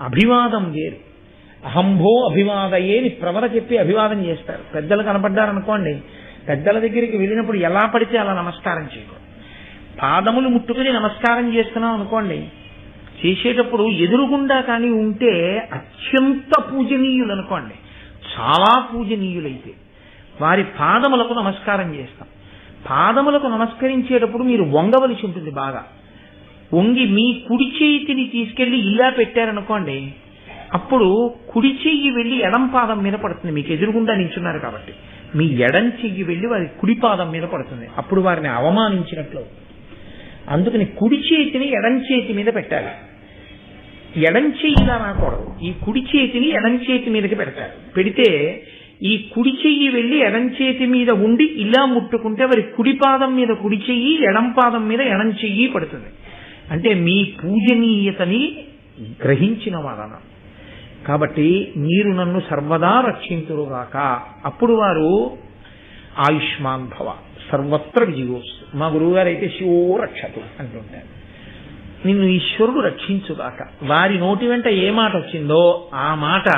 అభివాదం వేరు. అహంభో అభివాదయేని ప్రవర చెప్పి అభివాదం చేస్తారు. పెద్దలు కనపడ్డారనుకోండి పెద్దల దగ్గరికి వెళ్ళినప్పుడు ఎలా పడితే అలా నమస్కారం చేయకూడదు పాదములు ముట్టుకుని నమస్కారం చేస్తున్నాం అనుకోండి చేసేటప్పుడు ఎదురుగుండా కానీ ఉంటే అత్యంత పూజనీయులు అనుకోండి చాలా పూజనీయులైతే వారి పాదములకు నమస్కారం చేస్తాం. పాదములకు నమస్కరించేటప్పుడు మీరు వంగవలసి ఉంటుంది బాగా. వంగి మీ కుడి చేతిని తీసుకెళ్ళి ఇలా పెట్టారనుకోండి అప్పుడు కుడి చెయ్యి వెళ్ళి ఎడం పాదం మీద పడుతుంది. మీకు ఎదురుగుండా నించున్నారు కాబట్టి. మీ ఎడం చెయ్యి వెళ్ళి వారి కుడి పాదం మీద పడుతుంది. అప్పుడు వారిని అవమానించినట్లు అందుకని కుడి చేతిని ఎడం చేతి మీద పెట్టాలి. ఎడం చెయ్యి ఇలా రాకూడదు. ఈ కుడి చేతిని ఎడం చేతి మీదకి పెడతారు. పెడితే ఈ కుడి చెయ్యి వెళ్ళి ఎడం చేతి మీద ఉండి ఇలా ముట్టుకుంటే వారి కుడి పాదం మీద కుడి చెయ్యి ఎడం పాదం మీద ఎడం చెయ్యి పడుతుంది. అంటే మీ పూజనీయతని గ్రహించిన వారన. కాబట్టి మీరు నన్ను సర్వదా రక్షింతురుగాక. అప్పుడు వారు ఆయుష్మాన్ భవ సర్వత్ర విజయోస్తు. మా గురువుగారు అయితే శివో రక్షతు అంటుంటారు. నిన్ను ఈశ్వరుడు రక్షించుగాక. వారి నోటి వెంట ఏ మాట వచ్చిందో ఆ మాట